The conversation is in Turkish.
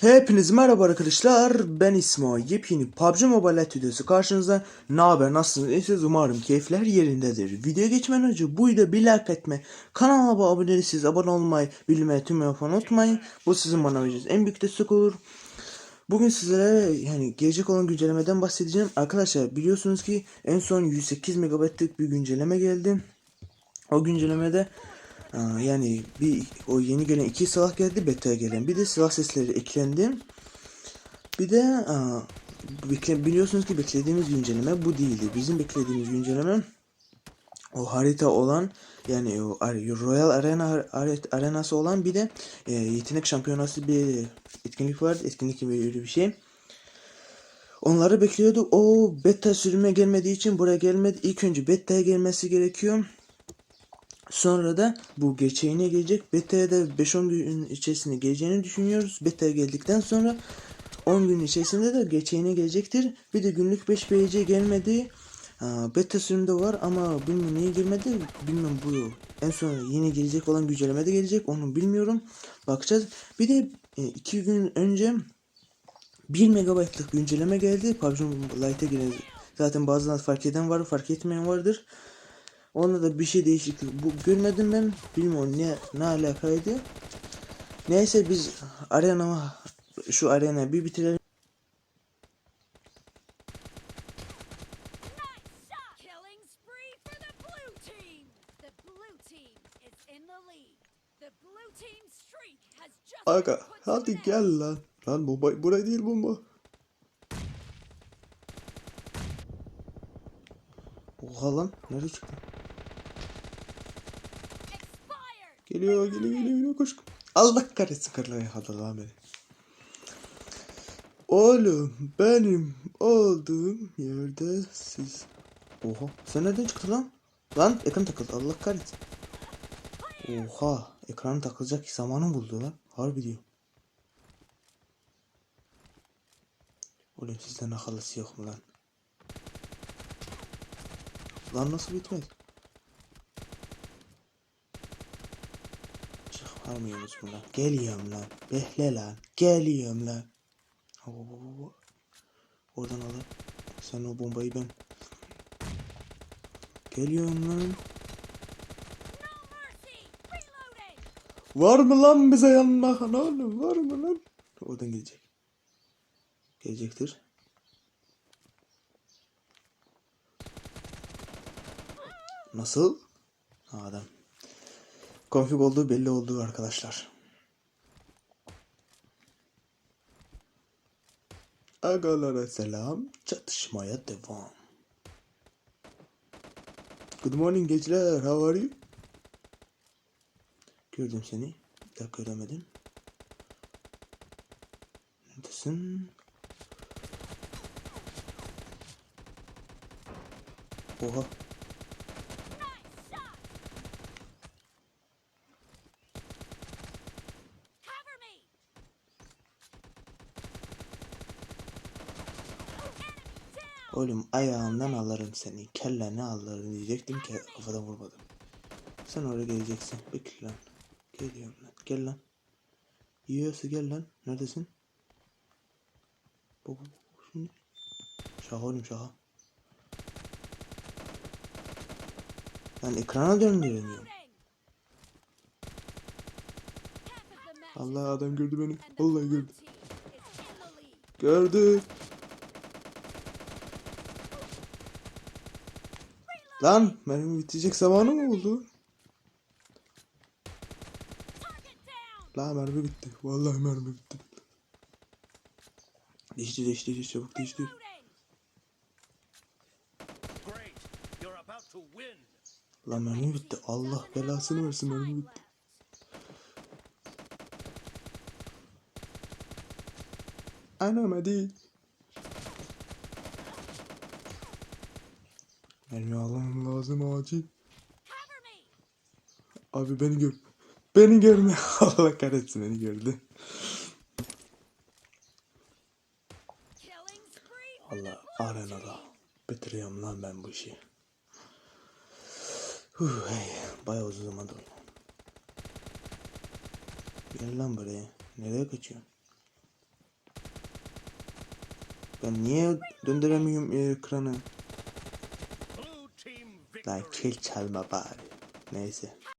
Hepinize merhaba arkadaşlar. Ben İsmail. Yepyeni PUBG Mobile videosu karşınızda. Ne haber? Nasılsınız? İyisiniz? Umarım keyifler yerindedir. Videoya geçmeden önce bu videoya bir like etme, kanalıma abone değilseniz abone olmayı, bilmeyi tüm yapmayı unutmayın. Bu sizin bana vereceğiniz en büyük destek olur. Bugün sizlere yani gelecek olan güncellemeden bahsedeceğim. Arkadaşlar biliyorsunuz ki en son 108 MB'lık bir güncelleme geldi. O güncellemede Yani bir o yeni gelen iki silah geldi beta'ya gelen bir de silah sesleri eklendi. Bir de biliyorsunuz ki beklediğimiz güncelleme bu değildi. Bizim beklediğimiz güncelleme o harita olan yani o Royal Arena ar- arenası olan bir de e, yetenek şampiyonası bir etkinlik vardı. Etkinlik gibi bir şey. Onları bekliyorduk. O beta sürüme gelmediği için buraya gelmedi. İlk önce beta'ya gelmesi gerekiyor. Sonra da bu geçeğine gelecek. Beta'ya da 5-10 gün içerisinde geleceğini düşünüyoruz. Beta'ya geldikten sonra 10 gün içerisinde de geçeğine gelecektir. Bir de günlük 5 BC gelmedi. Beta sürümde var ama bilmiyorum niye girmedi. Bilmiyorum bu en son yeni gelecek olan güncelleme de gelecek. Onu bilmiyorum. Bakacağız. Bir de 2 gün önce 1 megabaytlık güncelleme geldi. PUBG Lite'e giren zaten bazıları fark eden var, fark etmeyen vardır. Onda da bir şey değişiklik bu görmedim ben. Bilmiyorum ne ne alakaydı. Neyse biz arena şu arena bir bitirelim. Aga hadi gel lan. Lan bomba buraya değil bomba. Oha lan nereye çıktı? Geliyor geliyor geliyor geliyor koş. Allah kahretsin karılar yakaladı lan beni. Oğlum benim olduğum yerde siz. Oha sen nereden çıktın lan? Lan ekran takıldı Allah kahretsin. Oha ekran takılacak zamanı buldu lan. Harbi diyor. Oğlum sizden akıllısı yok mu lan? Lan nasıl bitmez? Çıkarmıyoruz bundan. Geliyorum lan. Bekle lan. Geliyorum lan. Oradan alın. Sen o bombayı ben. Geliyorum lan. Var mı lan bize yanına oğlum? Var mı lan? Oradan gelecek. Gelecektir. Nasıl? Adam. Konfig olduğu belli oldu arkadaşlar. Agalara selam. Çatışmaya devam. Good morning gençler. How are you? Gördüm seni. Bir dakika göremedim. Neredesin? Oha. Oğlum ayağından alırım seni. Kelleni alırım diyecektim ki kafadan vurmadım. Sen oraya geleceksin. Bekle lan. Geliyorum lan. Gel lan. Yiyorsa gel lan. Neredesin? Bu, şimdi. Şaka oğlum şaka. Lan ekrana döndüremiyorum. Allah adam gördü beni. blue gördü. Gördü. Lan mermi bitecek zamanı mı oldu? Target down. La mermi bitti. Vallahi mermi bitti. Değişti değişti değişti çabuk değişti. Reloading. Great. You're about to win. La mermi bitti. Allah belasını versin mermi bitti. Anam hadi. Mermi almam lazım acil. Abi beni gör. Beni görme. Allah kahretsin beni gördü. Allah arenada. Bitiriyorum lan ben bu işi. Huh, hey, bayağı uzun zamandır oynadım. Gel lan buraya. Nereye kaçıyorsun? Ben niye döndüremiyorum ekranı? Lan kill çalma bari. Neyse.